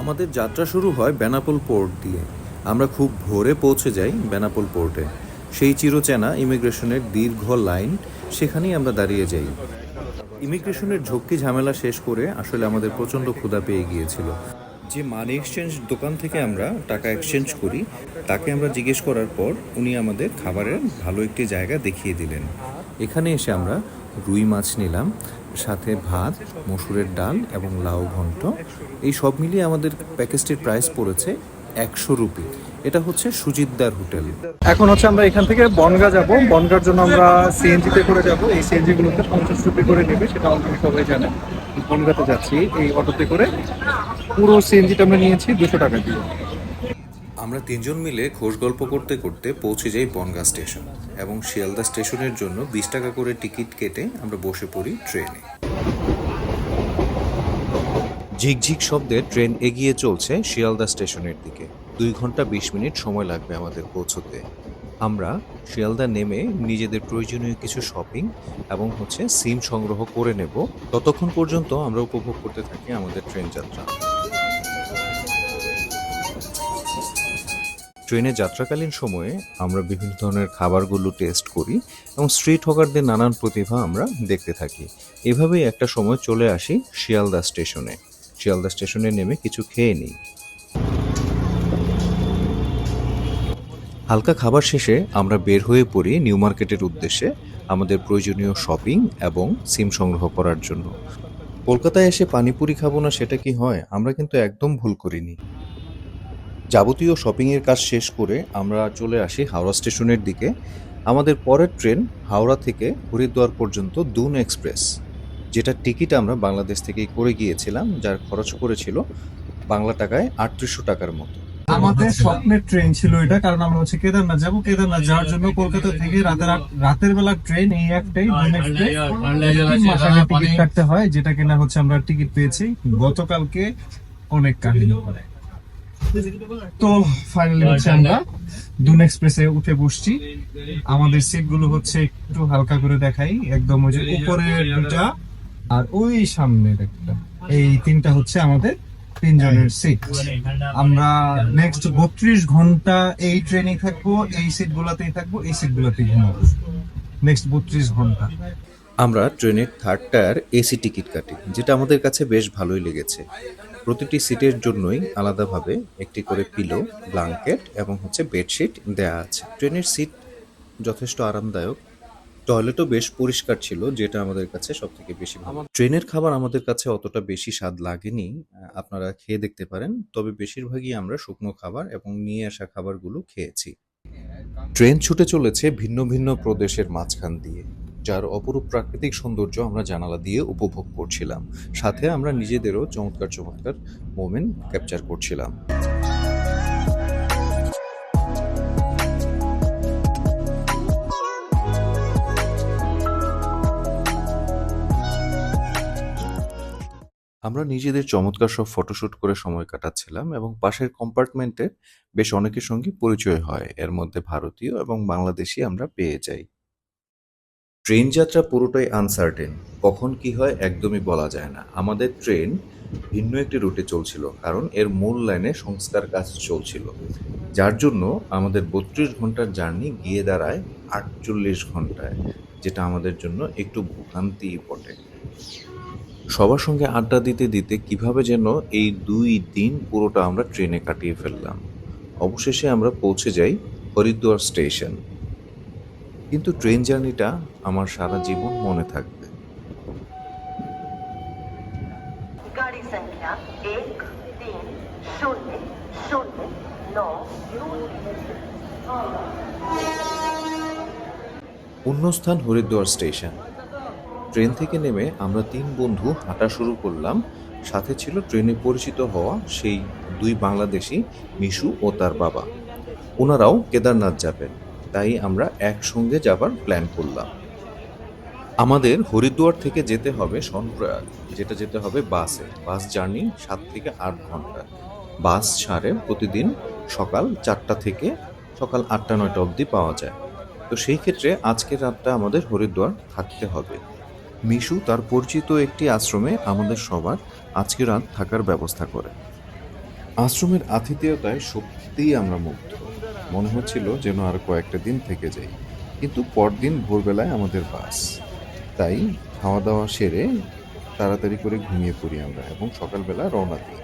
আমাদের যাত্রা শুরু হয় বেনাপোল পোর্ট দিয়ে। আমরা খুব ভোরে পৌঁছে যাই বেনাপোল পোর্টে। সেই চিরচেনা ইমিগ্রেশনের দীর্ঘ লাইন, সেখানেই আমরা দাঁড়িয়ে যাই। ইমিগ্রেশনের ঝক্কি ঝামেলা শেষ করে আসলে আমাদের প্রচণ্ড ক্ষুধা পেয়ে গিয়েছিল। যে মানি এক্সচেঞ্জ দোকান থেকে আমরা টাকা এক্সচেঞ্জ করি, তাকে আমরা জিজ্ঞেস করার পর উনি আমাদের খাবারের ভালো একটি জায়গা দেখিয়ে দিলেন। এখানে এসে আমরা রুই মাছ নিলাম সাথে ভাত মসুরের ডাল এবং লাউ ঘন্ট। এই সব মিলিয়ে আমাদের প্যাকেজটির প্রাইস পড়েছে একশো রুপি। এটা হচ্ছে সুজিতদার হোটেল। এখন হচ্ছে আমরা এখান থেকে বনগা যাব। বনগার জন্য আমরা সিএনজি তে করে যাব। এই সিএনজি গুলোতে পঞ্চাশ রুপি করে নেবে সেটা অলরেডি সবাই জানে। বনগাতে যাচ্ছি এই অটোতে করে পুরো সিএনজিটা আমরা নিয়েছি দুশো টাকা দিয়ে। আমরা তিনজন মিলে খোঁজ গল্প করতে করতে পৌঁছে যাই বনগা স্টেশন। এবং শিয়ালদা স্টেশনের জন্য বিশ টাকা করে টিকিট কেটে আমরা বসে পড়ি ট্রেনে। ঝিকঝিক শব্দে ট্রেন এগিয়ে চলছে শিয়ালদা স্টেশনের দিকে। দুই ঘণ্টা বিশ মিনিট সময় লাগবে আমাদের পৌঁছতে। আমরা শিয়ালদা নেমে নিজেদের প্রয়োজনীয় কিছু শপিং এবং হচ্ছে সিম সংগ্রহ করে নেব। ততক্ষণ পর্যন্ত আমরা উপভোগ করতে থাকি আমাদের ট্রেন যাত্রা। ট্রেনে যাত্রাকালীন সময়ে আমরা বিভিন্ন ধরনের খাবারগুলো টেস্ট করি এবং স্ট্রিট হকারদের নানান প্রতিভা আমরা দেখতে থাকি। এভাবেই একটা সময় চলে আসি শিয়ালদা স্টেশনে। শিয়ালদা স্টেশনে নেমে কিছু খেয়ে নিই। হালকা খাবার শেষে আমরা বের হয়ে পড়ি নিউ মার্কেটের উদ্দেশ্যে আমাদের প্রয়োজনীয় শপিং এবং সিম সংগ্রহ করার জন্য। কলকাতায় এসে পানিপুরি খাব না সেটা কি হয়? আমরা কিন্তু একদম ভুল করিনি। যাবতীয় শপিংয়ের কাজ শেষ করে আমরা চলে আসি হাওড়া স্টেশনের দিকে। আমাদের পরের ট্রেন হাওড়া থেকে হরিদ্বার পর্যন্ত দুন এক্সপ্রেস, যেটা টিকিট আমরা বাংলাদেশ থেকেই করে গিয়েছিলাম, যার খরচ পড়েছিল বাংলা টাকায় আটত্রিশশো টাকার মতো। আমাদের স্বপ্নের ট্রেন ছিল এটা, কারণ আমরা হচ্ছে কেদারনাথ যাব। কেদারনাথ যাওয়ার জন্য কলকাতা থেকে রাতের রাতের বেলা ট্রেন এই একটাই টিকিট কাটতে হয়, যেটা কিনা হচ্ছে আমরা টিকিট পেয়েছি। গতকালকে অনেক কাহিনী। করে তো ফাইনালি হচ্ছে আমরা দুন এক্সপ্রেসে উঠে বসছি। আমাদের সিটগুলো হচ্ছে একটু হালকা করে দেখাই। একদম ওই যে উপরের দুটা আর ওই সামনের একটা এই তিনটা হচ্ছে আমাদের তিনজনের সিট আমরা নেক্সট বত্রিশ ঘণ্টা এই ট্রেনে থাকব এই সিট গুলাতেই থাকব এই সিট গুলাতেই ঘুমাবো। নেক্সট বত্রিশ ঘণ্টা। আমরা ট্রেনের থার্ড টায়ার এসি টিকিট কাটি যেটা আমাদের কাছে বেশ ভালোই লেগেছে। প্রতিটি সিটের জন্যই আলাদাভাবে একটি করে পিলো ব্লাঙ্কেট এবং হচ্ছে বেডশিট দেয়া আছে। ট্রেনের সিট যথেষ্ট আরামদায়ক। টয়লেটও বেশ পরিষ্কার ছিল যেটা আমাদের কাছে সব থেকে বেশি ভালো। ট্রেনের খাবার আমাদের কাছে অতটা বেশি স্বাদ লাগেনি আপনারা খেয়ে দেখতে পারেন। তবে বেশিরভাগই আমরা শুকনো খাবার এবং নিয়ে আসা খাবারগুলো খেয়েছি। ট্রেন ছুটে চলেছে ভিন্ন ভিন্ন প্রদেশের মাঝখান দিয়ে। যার অপরূপ প্রাকৃতিক সৌন্দর্য আমরা জানালা দিয়ে উপভোগ করছিলাম। সাথে আমরা নিজেদেরও চমৎকার চমৎকার মোমেন্ট ক্যাপচার করছিলাম। আমরা নিজেদের চমৎকার সব ফটোশুট করে সময় কাটাচ্ছিলাম এবং পাশের কম্পার্টমেন্টে বেশ অনেকের সঙ্গে পরিচয় হয়। এর মধ্যে ভারতীয় এবং বাংলাদেশি আমরা পেয়ে যাই। ট্রেন যাত্রা পুরোটাই আনসার্টেন কখন কি হয় একদমই বলা যায় না। আমাদের ট্রেন ভিন্ন একটি রুটে চলছিল, কারণ এর মূল লাইনে সংস্কার কাজ চলছিল। যার জন্য আমাদের বত্রিশ ঘণ্টার জার্নি গিয়ে দাঁড়ায় আটচল্লিশ ঘন্টায়, যেটা আমাদের জন্য একটু ভোগান্তি বটে। সবার সঙ্গে আড্ডা দিতে দিতে কীভাবে যেন এই দুই দিন পুরোটা আমরা ট্রেনে কাটিয়ে ফেললাম। অবশেষে আমরা পৌঁছে যাই হরিদ্বার স্টেশন। কিন্তু ট্রেন জার্নিটা আমার সারা জীবন মনে থাকবে। অন্য স্থান হরিদ্বার স্টেশন। ট্রেন থেকে নেমে আমরা তিন বন্ধু হাঁটা শুরু করলাম। সাথে ছিল ট্রেনে পরিচিত হওয়া সেই দুই বাংলাদেশি মিশু ও তার বাবা। ওনারাও কেদারনাথ যাবেন। তাই আমরা একসঙ্গে যাবার প্ল্যান করলাম। আমাদের হরিদ্বার থেকে যেতে হবে সনপ্রয়াগ যেটা যেতে হবে বাসে। বাস জার্নি সাত থেকে আট ঘণ্টা। বাস ছাড়ে প্রতিদিন সকাল চারটা থেকে সকাল আটটা, নয়টা অবধি পাওয়া যায়। তো সেই ক্ষেত্রে আজকের রাতটা আমাদের হরিদ্বার থাকতে হবে। মিশু তার পরিচিত একটি আশ্রমে আমাদের সবার আজকে রাত থাকার ব্যবস্থা করে। আশ্রমের আতিথেয়তায় সত্যিই আমরা মুগ্ধ। মনে হচ্ছিল যেন আর কয়েকটা দিন থেকে যাই। কিন্তু পরদিন ভোরবেলায় আমাদের বাস। তাই খাওয়া দাওয়া সেরে তাড়াতাড়ি করে ঘুমিয়ে পড়ি আমরা এবং সকালবেলা রওনা দিই।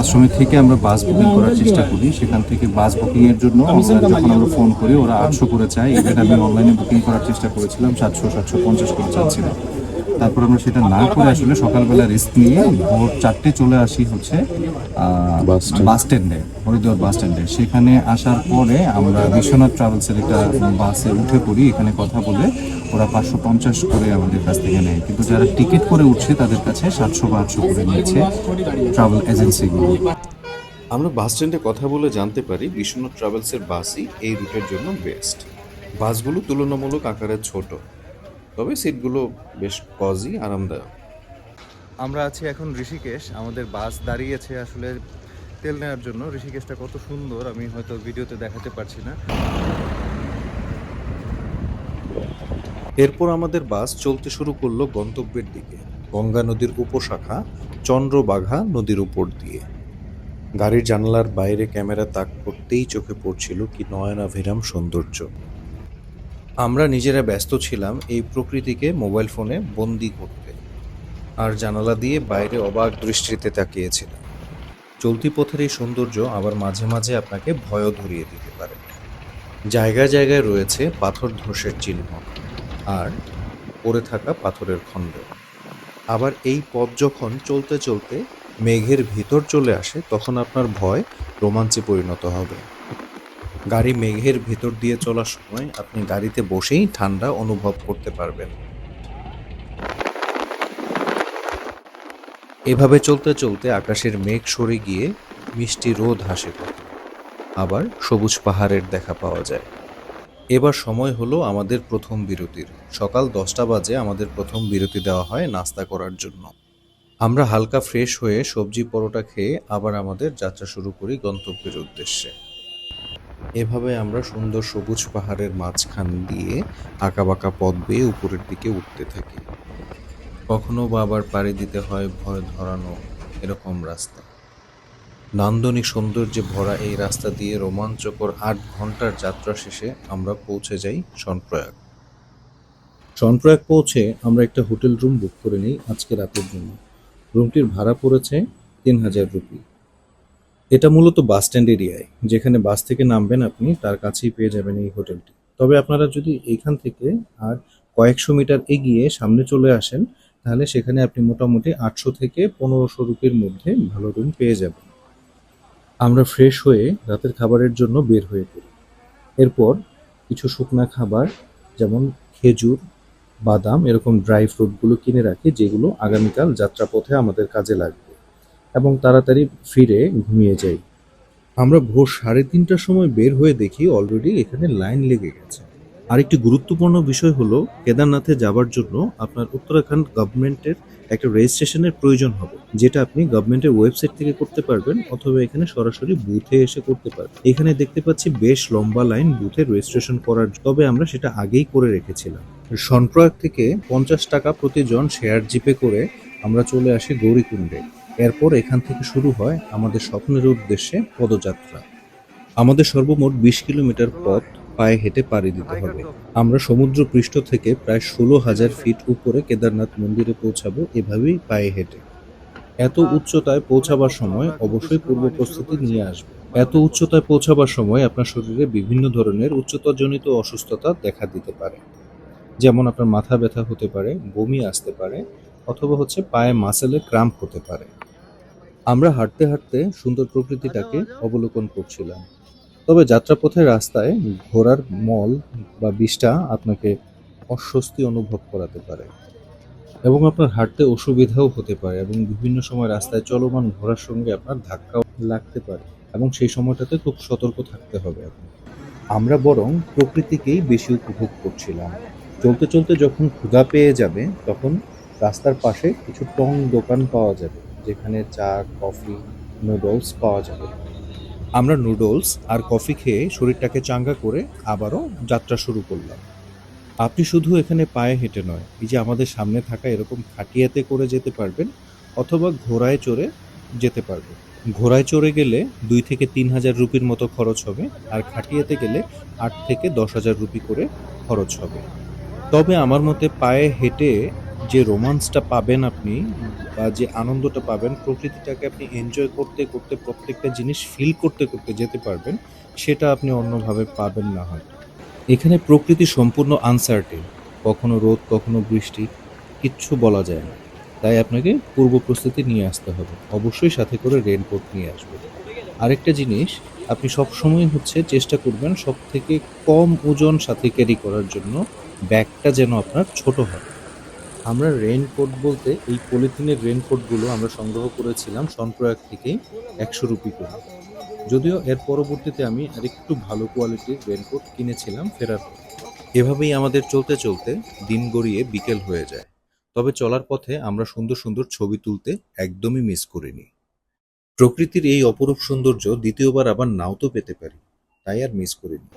আশ্রমে থেকে আমরা বাস বুকিং করার চেষ্টা করি। সেখান থেকে বাস বুকিং এর জন্য যখন আমরা ফোন করি ওরা আটশো করে চায়। ইভেন আমি অনলাইনে বুকিং করার চেষ্টা করেছিলাম সাতশো সাতশো পঞ্চাশ করে চাচ্ছিলাম তারপর আমরা সেটা না করে আসলে সকালবেলা রেস্ট নিয়ে ভোর চারটে চলে আসি হচ্ছে বাস স্ট্যান্ডে হরিদ্বার বাস স্ট্যান্ডে সেখানে আসার পরে আমরা বিশ্বনাথ ট্রাভেলসের একটা বাসে উঠে পড়ি এখানে কথা বলে ওরা পাঁচশো পঞ্চাশ করে আমাদের কাছ থেকে নেয়। কিন্তু যারা টিকিট করে উঠছে তাদের কাছে সাতশো বা আটশো করে নিয়েছে ট্রাভেল এজেন্সিগুলো আমরা বাস স্ট্যান্ডে কথা বলে জানতে পারি বিশ্বনাথ ট্রাভেলসের বাসই এই রুটের জন্য বেস্ট বাসগুলো তুলনামূলক আকারে ছোট। তবে সিটগুলো বেশ কজি আরামদায়ক। আমরা আছি এখন ঋষিকেশ। আমাদের বাস দাঁড়িয়েছে আসলে তেল নেওয়ার জন্য। ঋষিকেশটা কত সুন্দর আমি হয়তো ভিডিওতে দেখাতে পারছি না। এরপর আমাদের বাস চলতে শুরু করল গন্তব্যের দিকে। গঙ্গা নদীর উপশাখা চন্দ্রবাঘা নদীর উপর দিয়ে। গাড়ির জানালার বাইরে ক্যামেরা তাক করতেই চোখে পড়ছিল কি নয়নাভিরাম সৌন্দর্য। আমরা নিজেরা ব্যস্ত ছিলাম এই প্রকৃতিকে মোবাইল ফোনে বন্দি করতে। আর জানালা দিয়ে বাইরে অবাক দৃষ্টিতে তাকিয়েছিলাম। চলতি পথের এই সৌন্দর্য আবার মাঝে মাঝে আপনাকে ভয়ও ধরিয়ে দিতে পারে। জায়গায় জায়গায় রয়েছে পাথর ধসের চিহ্ন আর পড়ে থাকা পাথরের খণ্ড। আবার এই পথ যখন চলতে চলতে মেঘের ভিতর চলে আসে, তখন আপনার ভয় রোমাঞ্চে পরিণত হবে। গাড়ি মেঘের ভেতর দিয়ে চলার সময় আপনি গাড়িতে বসেই ঠান্ডা অনুভব করতে পারবেন। এভাবে চলতে চলতে আকাশের মেঘ সরে গিয়ে মিষ্টি রোদ হাসে। আবার সবুজ পাহাড়ের দেখা পাওয়া যায়। এবার সময় হলো আমাদের প্রথম বিরতির। সকাল দশটা বাজে আমাদের প্রথম বিরতি দেওয়া হয় নাস্তা করার জন্য। আমরা হালকা ফ্রেশ হয়ে সবজি পরোটা খেয়ে আবার আমাদের যাত্রা শুরু করি গন্তব্যের উদ্দেশ্যে। এভাবে আমরা সুন্দর সবুজ পাহাড়ের মাঝখান দিয়ে আঁকাবাঁকা পথ বেয়ে উপরের দিকে উঠতে থাকি। কখনো বা আবার পাড়ি দিতে হয় ভয় ধরানো এরকম রাস্তা। নান্দনিক সৌন্দর্যে ভরা এই রাস্তা দিয়ে রোমাঞ্চকর আট ঘণ্টার যাত্রা শেষে আমরা পৌঁছে যাই সনপ্রয়াগ সনপ্রয়াগ পৌঁছে আমরা একটা হোটেল রুম বুক করে নিই আজকে রাতের জন্য। রুমটির ভাড়া পড়েছে তিন হাজার রুপি। এটা মূলত বাস স্ট্যান্ড এরিয়ায়, যেখানে বাস থেকে নামবেন আপনি, তার কাছেই পেয়ে যাবেন এই হোটেলটি। তবে আপনারা যদি এইখান থেকে আর কয়েকশো মিটার এগিয়ে সামনে চলে আসেন, তাহলে সেখানে আপনি মোটামুটি আটশো থেকে পনেরোশো রুপির মধ্যে ভালো রুম পেয়ে যাবেন। আমরা ফ্রেশ হয়ে রাতের খাবারের জন্য বের হয়ে পড়ি। এরপর কিছু শুকনা খাবার, যেমন খেজুর, বাদাম, এরকম ড্রাই ফ্রুটগুলো কিনে রাখি, যেগুলো আগামীকাল যাত্রাপথে আমাদের কাজে লাগবে। এবং তাড়াতাড়ি ফিরে ঘুমিয়ে যাই। আমরা ভোর সাড়ে তিনটার সময় বের হয়ে দেখি অলরেডি এখানে লাইন লেগে গেছে। আরেকটি গুরুত্বপূর্ণ বিষয় হলো, কেদারনাথে যাবার জন্য আপনার উত্তরাখণ্ড গভর্নমেন্টের একটা রেজিস্ট্রেশনের প্রয়োজন হবে, যেটা আপনি গভর্নমেন্টের ওয়েবসাইট থেকে করতে পারবেন অথবা এখানে সরাসরি বুথে এসে করতে পারবেন। এখানে দেখতে পাচ্ছি বেশ লম্বা লাইন বুথে রেজিস্ট্রেশন করার, তবে আমরা সেটা আগেই করে রেখেছিলাম। সনপ্রয়াগ থেকে পঞ্চাশ টাকা প্রতিজন শেয়ার জিপে করে আমরা চলে আসি গৌরীকুণ্ডে। এরপর এখান থেকে শুরু হয় আমাদের স্বপ্নের উদ্দেশ্যে পদযাত্রা। আমাদের সর্বমোট বিশ কিলোমিটার পথ পায়ে হেঁটে পাড়ি দিতে হবে। আমরা সমুদ্র পৃষ্ঠ থেকে প্রায় ষোলো হাজার ফিট উপরে কেদারনাথ মন্দিরে পৌঁছাবো এভাবেই পায়ে হেঁটে। এত উচ্চতায় পৌঁছাবার সময় অবশ্যই পূর্ব প্রস্তুতি নিয়ে আসবে। এত উচ্চতায় পৌঁছাবার সময় আপনার শরীরে বিভিন্ন ধরনের উচ্চতাজনিত অসুস্থতা দেখা দিতে পারে। যেমন আপনার মাথা ব্যথা হতে পারে, বমি আসতে পারে, অথবা হচ্ছে পায়ে মাসেলে ক্রাম্প হতে পারে। আমরা হাঁটতে হাঁটতে সুন্দর প্রকৃতিটাকে অবলোকন করছিলাম। তবে যাত্রাপথে রাস্তায় ঘোড়ার মল বা বিষটা আপনাকে অস্বস্তি অনুভব করাতে পারে এবং আপনার হাঁটতে অসুবিধাও হতে পারে এবং বিভিন্ন সময় রাস্তায় চলমান ঘোড়ার সঙ্গে আপনার ধাক্কাও লাগতে পারে এবং সেই সময়টাতে খুব সতর্ক থাকতে হবে আমরা বরং প্রকৃতিকেই বেশি উপভোগ করছিলাম। চলতে চলতে যখন ক্ষুধা পেয়ে যাবে, তখন রাস্তার পাশে কিছু টং দোকান পাওয়া যাবে। যেখানে চা, কফি নুডলস পাওয়া যাবে। আমরা নুডলস আর কফি খেয়ে শরীরটাকে চাঙ্গা করে আবারও যাত্রা শুরু করলাম। আপনি শুধু এখানে পায়ে হেঁটে নয়, এই যে আমাদের সামনে থাকা এরকম খাটিয়াতে করে যেতে পারবেন অথবা ঘোড়ায় চড়ে যেতে পারবেন। ঘোড়ায় চড়ে গেলে দুই থেকে তিন হাজার রুপির মতো খরচ হবে আর খাটিয়াতে গেলে আট থেকে দশ হাজার রুপি করে খরচ হবে। তবে আমার মতে পায়ে হেঁটে যে রোমান্সটা পাবেন আপনি বা যে আনন্দটা পাবেন, প্রকৃতিটাকে আপনি এনজয় করতে করতে প্রত্যেকটা জিনিস ফিল করতে করতে যেতে পারবেন, সেটা আপনি অন্যভাবে পাবেন না হয়তো। এখানে প্রকৃতি সম্পূর্ণ আনসার্টেন কখনো রোদ, কখনো বৃষ্টি, কিচ্ছু বলা যায় না। তাই আপনাকে পূর্ব প্রস্তুতি নিয়ে আসতে হবে। অবশ্যই সাথে করে রেনকোট নিয়ে আসবে আরেকটা জিনিস, আপনি সবসময় হচ্ছে চেষ্টা করবেন সব থেকে কম ওজন সাথে ক্যারি করার জন্য ব্যাগটা যেন আপনার ছোট হয়। আমরা রেনকোট বলতে এই পলিথিনের রেনকোটগুলো আমরা সংগ্রহ করেছিলাম সনপ্রয়াগ থেকে একশো রুপি করে। যদিও এর পরবর্তীতে আমি আরেকটু ভালো কোয়ালিটির রেনকোট কিনেছিলাম ফেরার পথে। এভাবেই আমাদের চলতে চলতে দিন গড়িয়ে বিকেল হয়ে যায়। তবে চলার পথে আমরা সুন্দর সুন্দর ছবি তুলতে একদমই মিস করিনি প্রকৃতির এই অপরূপ সৌন্দর্য দ্বিতীয়বার আবার নাও তো পেতে পারি, তাই আর মিস করিনি।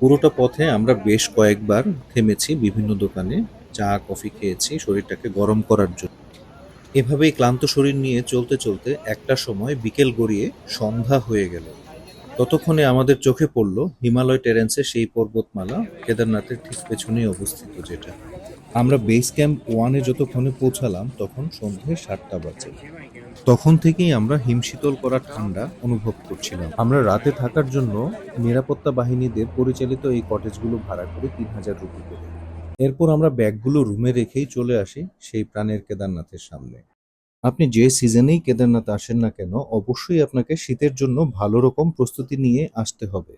পুরোটা পথে আমরা বেশ কয়েকবার থেমেছি বিভিন্ন দোকানে চা, কফি খেয়েছি শরীরটাকে গরম করার জন্য। এভাবেই ক্লান্ত শরীর নিয়ে চলতে চলতে একটা সময় বিকেল গড়িয়ে সন্ধ্যা হয়ে গেল। ততক্ষণে আমাদের চোখে পড়ল হিমালয় টেরেন্সের সেই পর্বতমালা, কেদারনাথের ঠিক পেছনেই অবস্থিত যেটা। আমরা বেস ক্যাম্প ওয়ানে যতক্ষণে পৌঁছালাম, তখন সন্ধে সাতটা বাজে। তখন থেকেই আমরা হিমশীতল করা ঠান্ডা অনুভব করছিলাম। আমরা রাতে থাকার জন্য নিরাপত্তা বাহিনীদের পরিচালিত এই কটেজগুলো ভাড়া করে তিন হাজার রুপি করে। এরপর আমরা ব্যাগগুলো রুমে রেখেই চলে আসি সেই প্রাণের কেদারনাথের সামনে। আপনি যে সিজনেই কেদারনাথ আসেন না কেন, অবশ্যই আপনাকে শীতের জন্য ভালো রকম প্রস্তুতি নিয়ে আসতে হবে।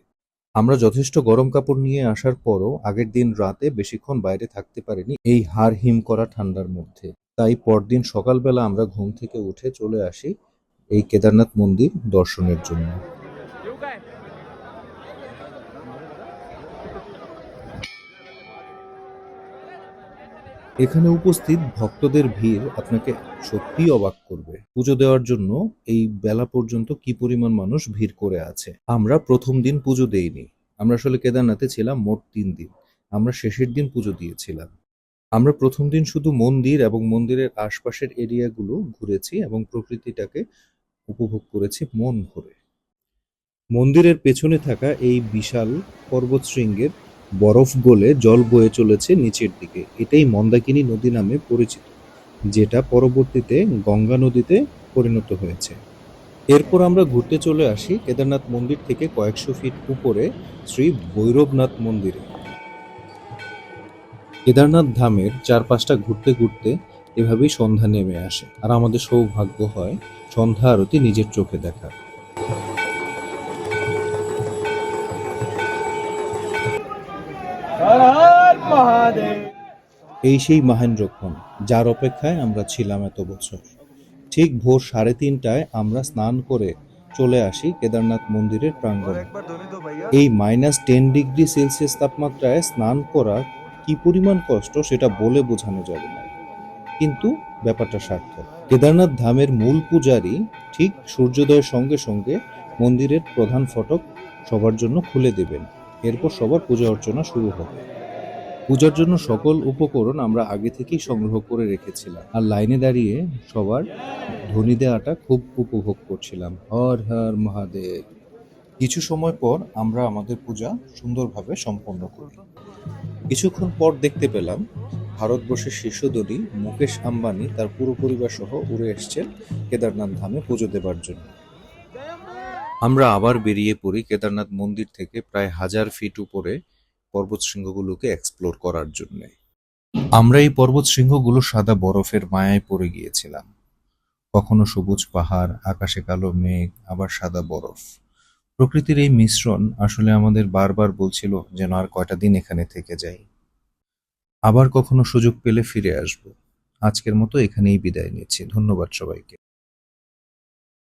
আমরা যথেষ্ট গরম কাপড় নিয়ে আসার পরও আগের দিন রাতে বেশিক্ষণ বাইরে থাকতে পারিনি এই হাড় হিম করা ঠান্ডার মধ্যে। তাই পরদিন সকালবেলা আমরা ঘুম থেকে উঠে চলে আসি এই কেদারনাথ মন্দির দর্শনের জন্য। এখানে উপস্থিত ভক্তদের ভিড় আপনাকে সত্যিই অবাক করবে। পুজো দেওয়ার জন্য এই বেলা পর্যন্ত কি পরিমাণ মানুষ ভিড় করে আছে? আমরা প্রথম দিন পুজো দেইনি। আমরা আসলে কেদারনাথে ছিলাম মোট তিন দিন। আমরা শেষের দিন পুজো দিয়েছিলাম। আমরা প্রথম দিন শুধু মন্দির এবং মন্দিরের আশপাশের এরিয়াগুলো ঘুরেছি এবং প্রকৃতিটাকে উপভোগ করেছি মন ভরে। মন্দিরের পেছনে থাকা এই বিশাল পর্বতশৃঙ্গের বরফ গলে জল বয়ে চলেছে নিচের দিকে। এটাই মন্দাকিনী নদী নামে পরিচিত, যেটা পরবর্তীতে গঙ্গা নদীতে পরিণত হয়েছে। এরপর আমরা ঘুরতে চলে আসি কেদারনাথ মন্দির থেকে কয়েকশো ফিট উপরে শ্রী ভৈরবনাথ মন্দিরে। কেদারনাথ ধামের চারপাশটা ঘুরতে ঘুরতে এভাবেই সন্ধ্যা নেমে আসে, আর আমাদের সৌভাগ্য হয় সন্ধ্যা আরতি নিজের চোখে দেখার এই সেই মহেন্দ্রক্ষণ যার অপেক্ষায় আমরা ছিলাম এত বছর। ঠিক ভোর সাড়ে তিনটায় আমরা স্নান করে চলে আসি কেদারনাথ মন্দিরের প্রাঙ্গণে। এই মাইনাস টেন ডিগ্রি সেলসিয়াস তাপমাত্রায় স্নান করা কি পরিমাণ কষ্ট সেটা বলে বোঝানো যাবে না। কিন্তু ব্যাপারটা সার্থক। কেদারনাথ ধামের মূল পূজারী ঠিক সূর্যোদয়ের সঙ্গে সঙ্গে মন্দিরের প্রধান ফটক সবার জন্য খুলে দেবেন। এরপর সবার পূজা অর্চনা শুরু হবে। পূজার জন্য সকল উপকরণ আমরা আগে থেকেই সংগ্রহ করে রেখেছিলাম। আর লাইনে দাঁড়িয়ে সবার ধ্বনি দেওয়াটা খুব উপভোগ করছিলাম। হর হর মহাদেব। কিছু সময় পর আমরা আমাদের পূজা সুন্দরভাবে সম্পন্ন করি কিছুক্ষণ পর দেখতে পেলাম ভারতবর্ষের শীর্ষধনী মুকেশ আম্বানি তার পুরো পরিবার সহ উড়ে এসছেন কেদারনাথ ধামে পুজো দেবার জন্য। আমরা আবার বেরিয়ে পড়ি কেদারনাথ মন্দির থেকে প্রায় হাজার ফিট উপরে পর্বত শৃঙ্গগুলোকে এক্সপ্লোর করার জন্য। আমরা এই পর্বত শৃঙ্গগুলো সাদা বরফের মায়ায় পড়ে গিয়েছিলাম। কখনো সবুজ পাহাড়, আকাশে কালো মেঘ, আবার সাদা বরফ। প্রকৃতির এই মিশ্রণ আসলে আমাদের বারবার বলছিল যেন আর কয়টা দিন এখানে থেকে যাই। আবার কখনো সুযোগ পেলে ফিরে আসব। আজকের মতো এখানেই বিদায় নিচ্ছি। ধন্যবাদ সবাইকে।